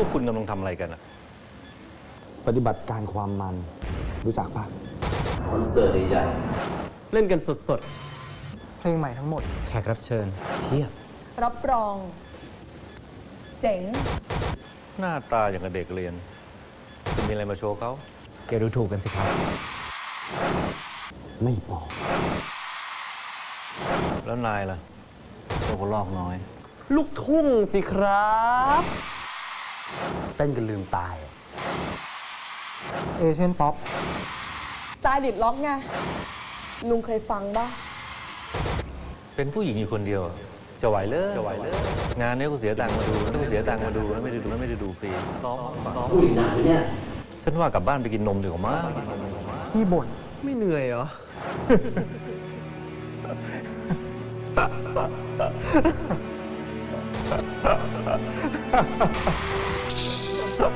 วกคุณกำลังทำอะไรกันอะปฏิบัติการความมันรู้จักปะคอนเสิร์ตใหญ่เล่นกันสดเพลงใหม่ทั้งหมดๆแขกรับเชิญ เทียบ รับรอง เจ๋ง หน้าตาอย่างกับเด็กเรียนคุณมีอะไรมาโชว์เขาเดี๋ยวดูถูกกันสิครับ ไม่บอก แล้วนายล่ะตัวคนลอกน้อย ลูกทุ่งสิครับ เต้นกันลืมตาย เอเชียนป๊อป สไตล์ดิดล็อกไง ลุงเคยฟังป่ะเป็นผู้หญิงอยู่คนเดียวอะจะไหวเลยจะไหวเลยงานนี้กูเสียตังค์มาดูกูเสียตังค์มาดูแล้วไม่ได้ดูแล้วไม่ได้ดูฟรีซ้อมซ้อมๆอุ้ยหนักเนี่ยฉันว่ากลับบ้านไปกินนมดีกว่ามั้งขี้บ่นไม่เหนื่อยเหรอ ปฏิ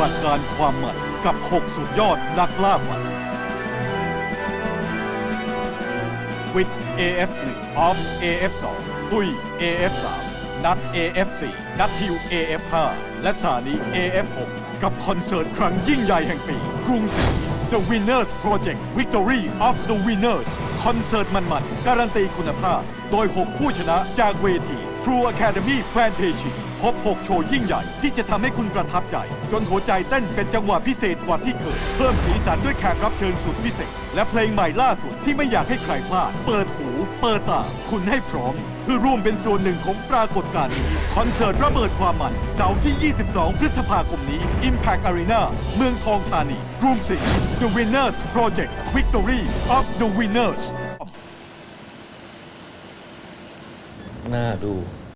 บัติการความหมันกับ 6 สุดยอดนักล่าฝันวิท AF1 ออฟ AF2 ตุ้ย AF3 นัต AF4 นัตทิว AF5 และสานี AF6 กับคอนเสิร์ตครั้งยิ่งใหญ่แห่งปี กรุงศรี The Winners Project Victory of the Winners คอนเสิร์ตมันๆ การันตีคุณภาพ โดย 6 ผู้ชนะจากเวที True Academy Fantasy พบ 6 โชว์ยิ่งใหญ่ที่จะทำให้คุณประทับใจ จนหัวใจเต้นเป็นจังหวะพิเศษกว่าที่เคย เพิ่มสีสันด้วยแขกรับเชิญสุดพิเศษ และเพลงใหม่ล่าสุดที่ไม่อยากให้ใครพลาด เปิดหู เปิดตา คุณให้พร้อมเพื่อร่วมเป็นส่วนหนึ่งของปรากฏการณ์นี้คอนเสิร์ตระเบิดความมันเสาร์ที่ 22 พฤษภาคมนี้ Impact Arena เมืองทองธานีกรุงศรี The Winners Project Victory of the Winners น่าดู